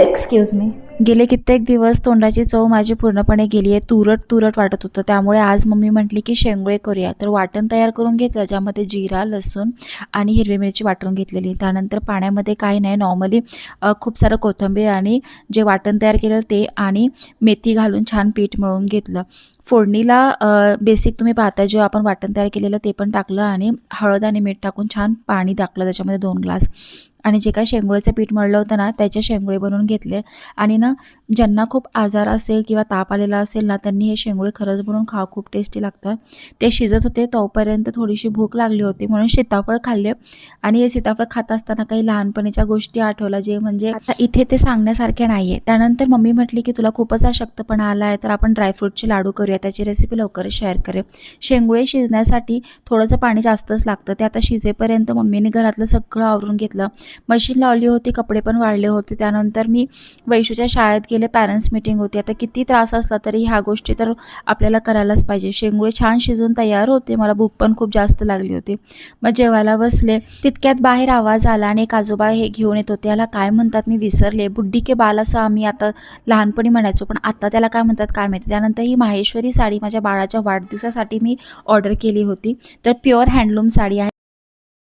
Excuse me गेले कित्येक दिवस तोंडाची चव माझी पूर्णपणे गेली आहे. तुरट तुरट वाटत होतं. त्यामुळे आज मम्मी म्हटली की शेंगुळे करूया. तर वाटण तयार करून घेतलं ज्यामध्ये जिरा लसूण आणि हिरवी मिरची वाटून घेतलेली. त्यानंतर पाण्यामध्ये काही नाही नॉर्मली खूप सारं कोथिंबीर आणि जे वाटण तयार केलं ते आणि मेथी घालून छान पीठ मळून घेतलं. फोडणीला बेसिक तुम्ही पाहता जेव्हा आपण वाटण तयार केलेलं ते पण टाकलं आणि हळद आणि मीठ टाकून छान पाणी टाकलं त्याच्यामध्ये दोन ग्लास. आणि जे काय शेंगुळेचं पीठ मळलं होतं ना त्याचे शेंगोळे बनवून घेतले. आणि ना ज्यांना खूप आजार असेल किंवा ताप आलेला असेल ना त्यांनी हे शेंगोळे खरंच बनवून खा खूप टेस्टी लागतात ते शिजत होते तोपर्यंत थोडीशी भूक लागली होती म्हणून सीताफळ खाल्ले. आणि हे सीताफळ खात असताना काही लहानपणीच्या गोष्टी आठवल्या जे म्हणजे आता इथे ते सांगण्यासारखे नाही आहे त्यानंतर मम्मी म्हटली की तुला खूपच अशक्तपणा आला आहे तर आपण ड्रायफ्रूटचे लाडू करूया त्याची रेसिपी लवकरच शेअर करूया. शेंगुळे शिजण्यासाठी थोडंसं पाणी जास्तच लागतं. ते आता शिजेपर्यंत मम्मीने घरातलं सगळं आवरून घेतलं. मशीन लावली होती कपडे पण वाढले होते. त्यानंतर मी वैशूच्या शाळेत गेले पॅरेंट्स मीटिंग होती. आता किती त्रास असला तरी ह्या गोष्टी तर आपल्याला करायलाच पाहिजे. शेंगुळे छान शिजून तयार होते. मला भूक पण खूप जास्त लागली होती. मग जेवायला बसले. तितक्यात बाहेर आवाज आला आणि एक आजोबा हे घेऊन येत होते. याला काय म्हणतात? मी विसरले. बुड्डी के बाल असं आम्ही आता लहानपणी म्हणायचो पण आता त्याला काय म्हणतात काय माहिती? त्यानंतर ही माहेश्वरी साडी माझ्या बाळाच्या वाढदिवसासाठी मी ऑर्डर केली होती. तर प्युअर हँडलूम साडी आहे.